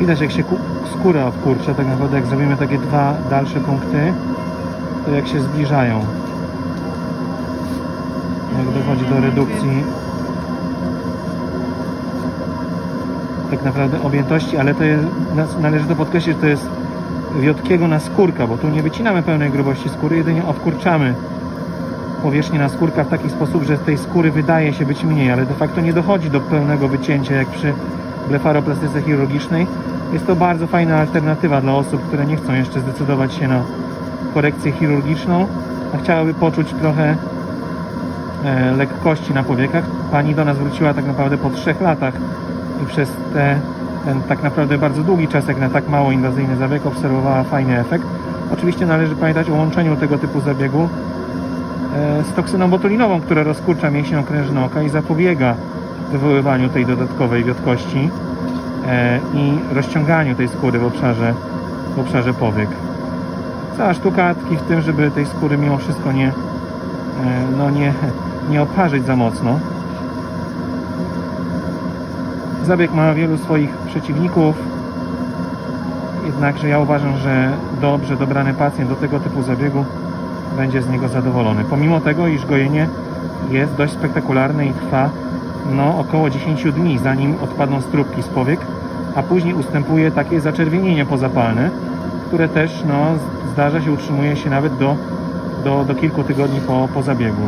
Widać jak się skóra obkurcza, tak naprawdę jak zrobimy takie dwa dalsze punkty, to jak się zbliżają. Jak dochodzi do redukcji tak naprawdę objętości, ale to jest, należy to podkreślić, że to jest wiotkiego na skórka, bo tu nie wycinamy pełnej grubości skóry, jedynie obkurczamy powierzchnię na skórka w taki sposób, że tej skóry wydaje się być mniej, ale de facto nie dochodzi do pełnego wycięcia jak przy blefaroplastyce chirurgicznej. Jest to bardzo fajna alternatywa dla osób, które nie chcą jeszcze zdecydować się na korekcję chirurgiczną, a chciałyby poczuć trochę e, lekkości na powiekach. Pani do nas wróciła tak naprawdę po trzech latach i przez te, ten tak naprawdę bardzo długi czas, jak na tak mało inwazyjny zabieg, obserwowała fajny efekt. Oczywiście należy pamiętać o łączeniu tego typu zabiegu e, z toksyną botulinową, która rozkurcza mięsień okrężny oka i zapobiega wywoływaniu tej dodatkowej wiotkości e, i rozciąganiu tej skóry w obszarze, w obszarze powiek. Cała sztuka tkwi w tym, żeby tej skóry mimo wszystko nie, e, no nie, nie oparzyć za mocno. Zabieg ma wielu swoich przeciwników, jednakże ja uważam, że dobrze dobrany pacjent do tego typu zabiegu będzie z niego zadowolony. Pomimo tego, iż gojenie jest dość spektakularne i trwa no, około 10 dni, zanim odpadną strubki z powiek, a później ustępuje takie zaczerwienienie pozapalne, które też no, zdarza się, utrzymuje się nawet do, do, do kilku tygodni po, po zabiegu.